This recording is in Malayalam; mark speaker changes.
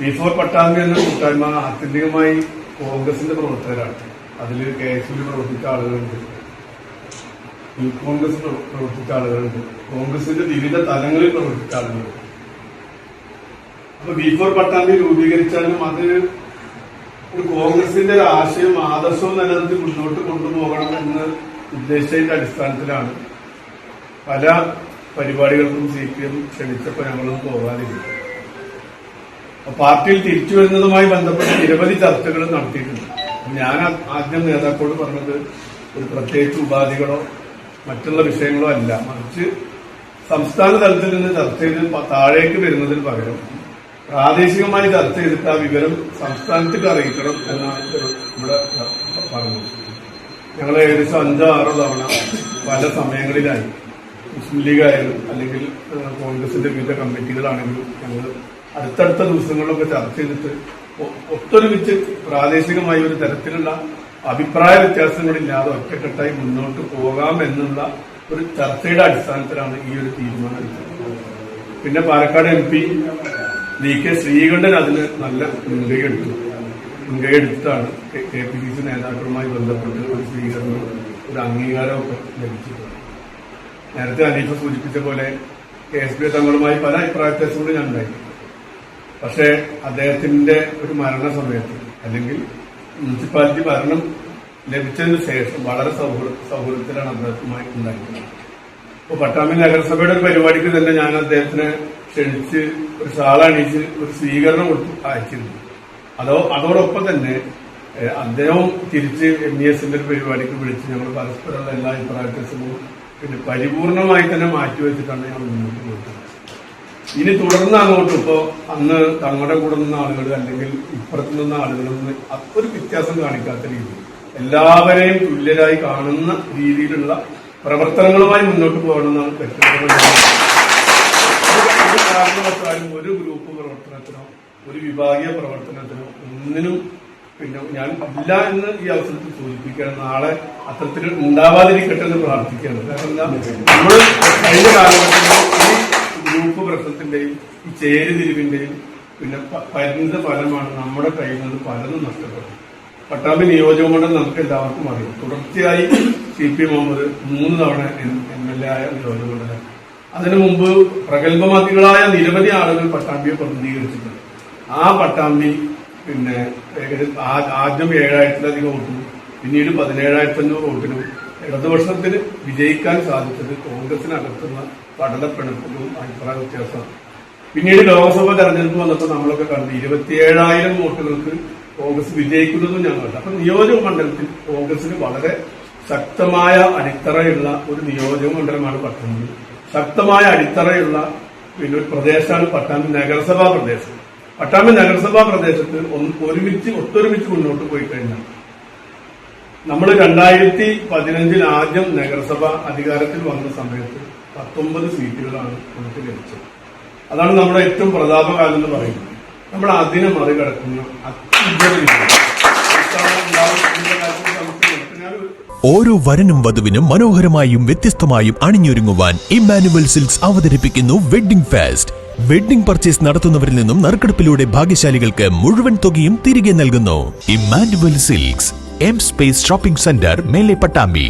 Speaker 1: പി ഫോർ പട്ടാമ്പി എന്ന കൂട്ടായ്മ ആത്യന്തികമായി കോൺഗ്രസിന്റെ പ്രവർത്തകരാണ്. അതിൽ കെ എസ് യുവിൽ പ്രവർത്തിച്ച ആളുകളുണ്ട്. യൂത്ത് കോൺഗ്രസ് പ്ര- പ്രവർത്തിച്ച ആളുകളുണ്ട്. കോൺഗ്രസിന്റെ വിവിധ തലങ്ങളിൽ പ്രവർത്തിച്ച ആളുകളുണ്ട്. അപ്പൊ ബി ഫോർ പട്ടാമ്പി രൂപീകരിച്ചാലും അത് ഒരു കോൺഗ്രസിന്റെ ഒരു ആശയം ആദർശവും നിലനിർത്തി മുന്നോട്ട് കൊണ്ടുപോകണം എന്ന് ഉദ്ദേശത്തിന്റെ അടിസ്ഥാനത്തിലാണ് പല പരിപാടികൾക്കും സി പി എം ക്ഷണിച്ചപ്പോൾ ഞങ്ങളൊന്നും പോകാതിരുന്നു പാർട്ടിയിൽ തിരിച്ചു വരുന്നതുമായി ബന്ധപ്പെട്ട് നിരവധി ചർച്ചകൾ നടത്തിയിട്ടുണ്ട്. ഞാൻ ആദ്യം നേതാക്കളോട് പറഞ്ഞത് ഒരു പ്രത്യേകിച്ച് ഉപാധികളോ മറ്റുള്ള വിഷയങ്ങളോ അല്ല. മറിച്ച് സംസ്ഥാന തലത്തിൽ നിന്ന് ചർച്ച ചെയ്ത് താഴേക്ക് വരുന്നതിന് പകരം പ്രാദേശികമായി ചർച്ച ചെയ്തിട്ട് ആ വിവരം സംസ്ഥാനത്തേക്ക് അറിയിക്കണം എന്നാണ് ഇവിടെ പറഞ്ഞത്. ഞങ്ങൾ ഏകദേശം അഞ്ചോ ആറോ തവണ പല സമയങ്ങളിലായി മുസ്ലിം ലീഗ് ആയാലും അല്ലെങ്കിൽ കോൺഗ്രസിന്റെ വിവിധ കമ്മിറ്റികളാണെങ്കിലും ഞങ്ങൾ അടുത്തടുത്ത ദിവസങ്ങളിലൊക്കെ ചർച്ച ചെയ്തിട്ട് ഒത്തൊരുമിച്ച് പ്രാദേശികമായി ഒരു തരത്തിലുള്ള അഭിപ്രായ വ്യത്യാസങ്ങളില്ലാതെ ഒറ്റക്കെട്ടായി മുന്നോട്ട് പോകാം എന്നുള്ള ഒരു ചർച്ചയുടെ അടിസ്ഥാനത്തിലാണ് ഈ ഒരു തീരുമാനം എടുത്തത്. പിന്നെ Palakkad M P V K Sreekandan അതിന് നല്ല മുൻകൈ എടുത്തു മുൻകൈ എടുത്തിട്ടാണ് കെ പി സി സി നേതാക്കളുമായി ബന്ധപ്പെട്ട് ഒരു സ്വീകരണവും ഒരു അംഗീകാരവും ഒക്കെ ലഭിച്ചിട്ടുള്ളത് നേരത്തെ അദ്ദേഹം സൂചിപ്പിച്ച പോലെ കെ എസ് പി തങ്ങളുമായി പല അഭിപ്രായ വ്യത്യാസങ്ങളും ഞാൻ ഉണ്ടായി. പക്ഷേ അദ്ദേഹത്തിന്റെ ഒരു മരണ സമയത്ത് അല്ലെങ്കിൽ മുനിസിപ്പാലിറ്റി ഭരണം ലഭിച്ചതിന് ശേഷം വളരെ സൗഹൃദ സൗഹൃദത്തിലാണ് അദ്ദേഹവുമായി ഉണ്ടായിരുന്നത്. അപ്പൊ പട്ടാമ്പി നഗരസഭയുടെ ഒരു പരിപാടിക്ക് തന്നെ ഞാൻ അദ്ദേഹത്തിനെ ക്ഷണിച്ച് ഒരു സാളണിച്ച് ഒരു സ്വീകരണം കൊടുത്ത് അയച്ചിരുന്നു. അതോ അതോടൊപ്പം തന്നെ അദ്ദേഹം തിരിച്ച് എം ഇ എസിന്റെ ഒരു പരിപാടിക്ക് വിളിച്ച് ഞങ്ങൾ പരസ്പരമുള്ള എല്ലാ അഭിപ്രായ വ്യത്യാസങ്ങളും പിന്നെ പരിപൂർണമായി തന്നെ മാറ്റിവെച്ചിട്ടാണ് ഞാൻ മുന്നോട്ട് പോയിട്ടുള്ളത് ഇനി തുടർന്ന് അങ്ങോട്ട് ഇപ്പോ അന്ന് തങ്ങളുടെ കൂടെ നിന്ന ആളുകൾ അല്ലെങ്കിൽ ഇപ്പുറത്ത് നിന്ന ആളുകളൊന്നും ഒരു വ്യത്യാസം കാണിക്കാത്ത രീതിയിൽ എല്ലാവരെയും തുല്യരായി കാണുന്ന രീതിയിലുള്ള പ്രവർത്തനങ്ങളുമായി മുന്നോട്ട് പോകണമെന്നാണ് കാരണവശാലും ഒരു ഗ്രൂപ്പ് പ്രവർത്തനത്തിനോ ഒരു വിഭാഗീയ പ്രവർത്തനത്തിനോ ഒന്നിനും പിന്നെ ഞാൻ ഇല്ല എന്ന് ഈ അവസരത്തിൽ സൂചിപ്പിക്കുകയാണ്. നാളെ അത്തരത്തിൽ ഉണ്ടാവാതിരിക്കട്ടെ എന്ന് പ്രാർത്ഥിക്കുകയാണ്. കാരണം നമ്മൾ കഴിഞ്ഞ കാലഘട്ടത്തിൽ ഈ ഗ്രൂപ്പ് പ്രശ്നത്തിന്റെയും ഈ ചേരുതിരിവിന്റെയും പിന്നെ പരിണിത ഫലമാണ് നമ്മുടെ കയ്യിൽ നിന്ന് പലതും നഷ്ടപ്പെട്ടത് പട്ടാമ്പി നിയോജകമണ്ഡലം നമുക്ക് എല്ലാവർക്കും അറിയാം. തുടർച്ചയായി സി പി മുഹമ്മദ് മൂന്ന് തവണ എം എൽ എ ആയ നിയോജകമണ്ഡലം അതിനു മുമ്പ് പ്രഗത്ഭമതികളായ നിരവധി ആളുകൾ പട്ടാമ്പിയെ പ്രതിനിധീകരിച്ചിട്ടുണ്ട്. ആ പട്ടാമ്പി പിന്നെ ഏകദേശം ആദ്യം ഏഴായിരത്തിലധികം വോട്ടിനും പിന്നീട് പതിനേഴായിരത്തി അഞ്ഞൂറ് വോട്ടിനും ഇടതുപക്ഷത്തിന് വിജയിക്കാൻ സാധിച്ചത് കോൺഗ്രസിനകത്തുള്ള പഠനപ്പിണക്കവും അഭിപ്രായ വ്യത്യാസമാണ്. പിന്നീട് ലോക്സഭ തെരഞ്ഞെടുപ്പ് വന്നപ്പോൾ നമ്മളൊക്കെ കണ്ടു ഇരുപത്തിയേഴായിരം വോട്ടുകൾക്ക് കോൺഗ്രസ് വിജയിക്കുന്നതും ഞങ്ങൾ കണ്ടു അപ്പൊ നിയോജക മണ്ഡലത്തിൽ കോൺഗ്രസിന് വളരെ ശക്തമായ അടിത്തറയുള്ള ഒരു നിയോജക മണ്ഡലമാണ് പട്ടാമ്പി ശക്തമായ അടിത്തറയുള്ള പിന്നെ ഒരു പ്രദേശമാണ് പട്ടാമ്പി നഗരസഭാ പ്രദേശം. പട്ടാമ്പി നഗരസഭാ പ്രദേശത്ത് ഒരുമിച്ച് ഒത്തൊരുമിച്ച് മുന്നോട്ട് പോയി കഴിഞ്ഞാൽ നമ്മൾ രണ്ടായിരത്തി പതിനഞ്ചിൽ ആദ്യം നഗരസഭ അധികാരത്തിൽ വന്ന സമയത്ത് പത്തൊമ്പത് സീറ്റുകളാണ് നമുക്ക് ലഭിച്ചത്. അതാണ് നമ്മുടെ ഏറ്റവും പ്രതാപകാലം എന്ന് പറയുന്നത്. നമ്മൾ അതിനെ മറികടക്കുന്ന
Speaker 2: ഓരോ വരനും വധുവിനും മനോഹരമായും വ്യത്യസ്തമായും അണിഞ്ഞൊരുങ്ങുവാൻ ഇമ്മാനുവൽ സിൽക്സ് അവതരിപ്പിക്കുന്നു വെഡ്ഡിംഗ് ഫെസ്റ്റ്. വെഡ്ഡിംഗ് പർച്ചേസ് നടത്തുന്നവരിൽ നിന്നും നറുക്കെടുപ്പിലൂടെ ഭാഗ്യശാലികൾക്ക് മുഴുവൻ തുകയും തിരികെ നൽകുന്നു. Emmanuel silks M space shopping centre മേലെ പട്ടാമ്പി.